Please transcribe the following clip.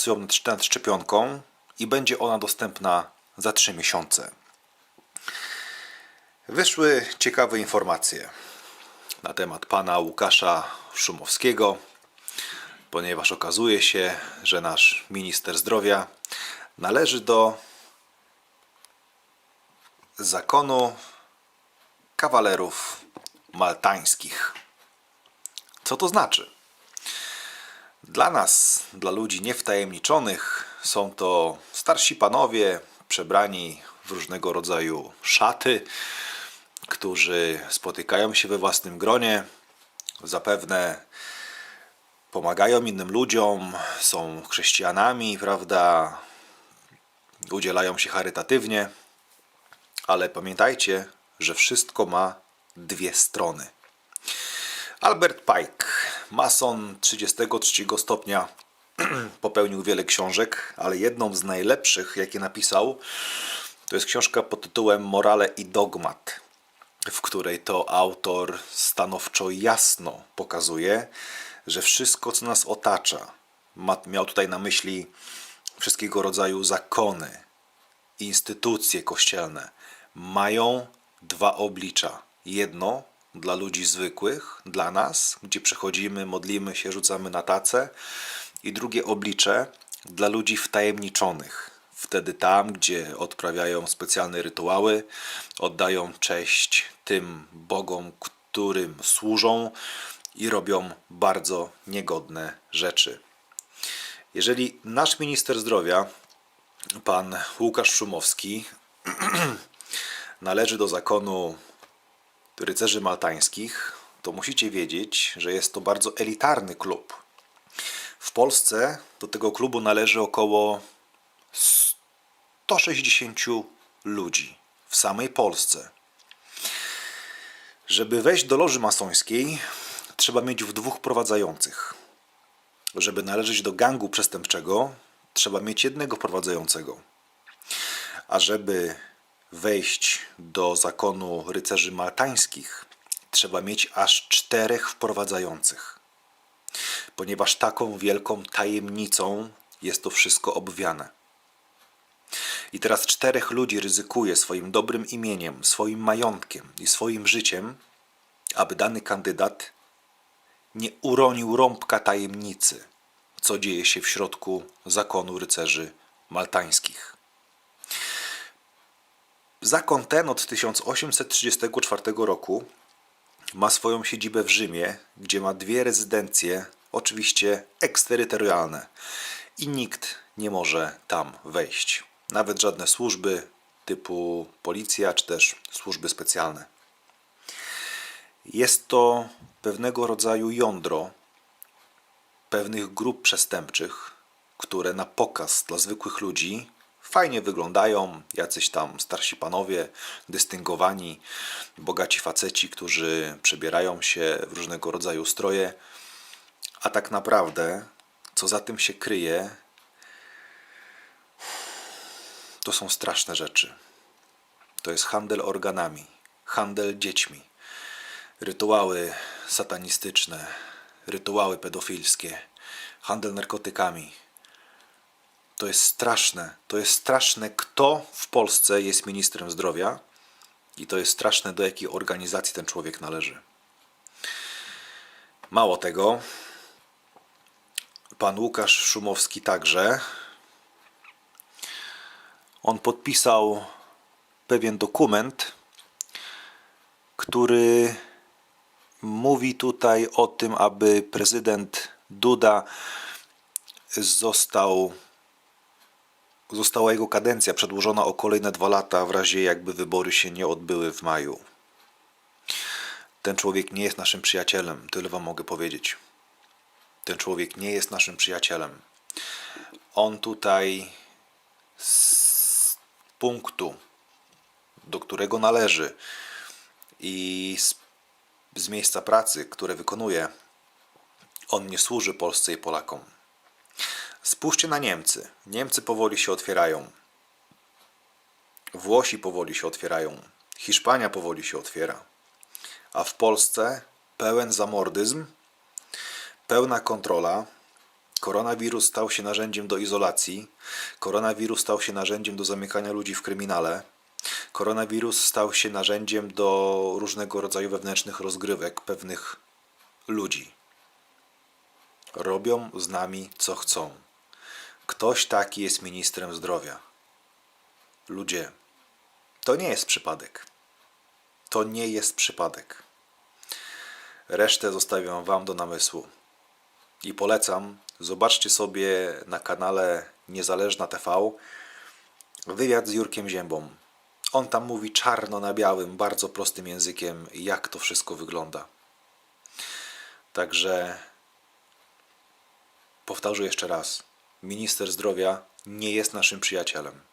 pracują nad, nad szczepionką i będzie ona dostępna za 3 miesiące. Wyszły ciekawe informacje na temat pana Łukasza Szumowskiego, ponieważ okazuje się, że nasz minister zdrowia należy do zakonu kawalerów maltańskich. Co to znaczy? Dla nas, dla ludzi niewtajemniczonych, są to starsi panowie przebrani w różnego rodzaju szaty, którzy spotykają się we własnym gronie, zapewne pomagają innym ludziom, są chrześcijanami, prawda? Udzielają się charytatywnie, ale pamiętajcie, że wszystko ma dwie strony. Albert Pike, mason 33 stopnia, popełnił wiele książek, ale jedną z najlepszych, jakie napisał, to jest książka pod tytułem Morale i dogmat, w której to autor stanowczo jasno pokazuje, że wszystko, co nas otacza, miał tutaj na myśli wszystkiego rodzaju zakony, instytucje kościelne, mają dwa oblicza. Jedno dla ludzi zwykłych, dla nas, gdzie przychodzimy, modlimy się, rzucamy na tacę, i drugie oblicze dla ludzi wtajemniczonych. Wtedy tam, gdzie odprawiają specjalne rytuały, oddają cześć tym bogom, którym służą i robią bardzo niegodne rzeczy. Jeżeli nasz minister zdrowia, pan Łukasz Szumowski, należy do zakonu rycerzy maltańskich, to musicie wiedzieć, że jest to bardzo elitarny klub. W Polsce do tego klubu należy około 160 ludzi w samej Polsce. Żeby wejść do loży masońskiej, trzeba mieć w dwóch prowadzających. Żeby należeć do gangu przestępczego, trzeba mieć jednego prowadzającego. A żeby wejść do zakonu rycerzy maltańskich, trzeba mieć aż czterech wprowadzających. Ponieważ taką wielką tajemnicą jest to wszystko obwiane. I teraz czterech ludzi ryzykuje swoim dobrym imieniem, swoim majątkiem i swoim życiem, aby dany kandydat nie uronił rąbka tajemnicy, co dzieje się w środku zakonu rycerzy maltańskich. Zakon ten od 1834 roku ma swoją siedzibę w Rzymie, gdzie ma dwie rezydencje, oczywiście eksterytorialne, i nikt nie może tam wejść. Nawet żadne służby typu policja czy też służby specjalne. Jest to pewnego rodzaju jądro pewnych grup przestępczych, które na pokaz dla zwykłych ludzi fajnie wyglądają, jacyś tam starsi panowie, dystyngowani, bogaci faceci, którzy przebierają się w różnego rodzaju stroje, a tak naprawdę, co za tym się kryje, to są straszne rzeczy. To jest handel organami, handel dziećmi, rytuały satanistyczne, rytuały pedofilskie, handel narkotykami. To jest straszne. To jest straszne, kto w Polsce jest ministrem zdrowia i to jest straszne, do jakiej organizacji ten człowiek należy. Mało tego, pan Łukasz Szumowski także. On podpisał pewien dokument, który mówi tutaj o tym, aby prezydent Duda został została jego kadencja przedłużona o kolejne dwa lata w razie jakby wybory się nie odbyły w maju. Ten człowiek nie jest naszym przyjacielem, tyle wam mogę powiedzieć. Ten człowiek nie jest naszym przyjacielem. On tutaj z punktu, do którego należy i z, z miejsca pracy, które wykonuje, on nie służy Polsce i Polakom. Spójrzcie na Niemcy. Niemcy powoli się otwierają. Włosi powoli się otwierają. Hiszpania powoli się otwiera. A w Polsce pełen zamordyzm, pełna kontrola, Koronawirus stał się narzędziem do izolacji. Koronawirus stał się narzędziem do zamykania ludzi w kryminale. Koronawirus stał się narzędziem do różnego rodzaju wewnętrznych rozgrywek pewnych ludzi. Robią z nami co chcą. Ktoś taki jest ministrem zdrowia. Ludzie, to nie jest przypadek. To nie jest przypadek. Resztę zostawiam Wam do namysłu. I polecam, zobaczcie sobie na kanale Niezależna TV wywiad z Jurkiem Ziębą. On tam mówi czarno na białym, bardzo prostym językiem, jak to wszystko wygląda. Także powtarzam jeszcze raz: minister zdrowia nie jest naszym przyjacielem.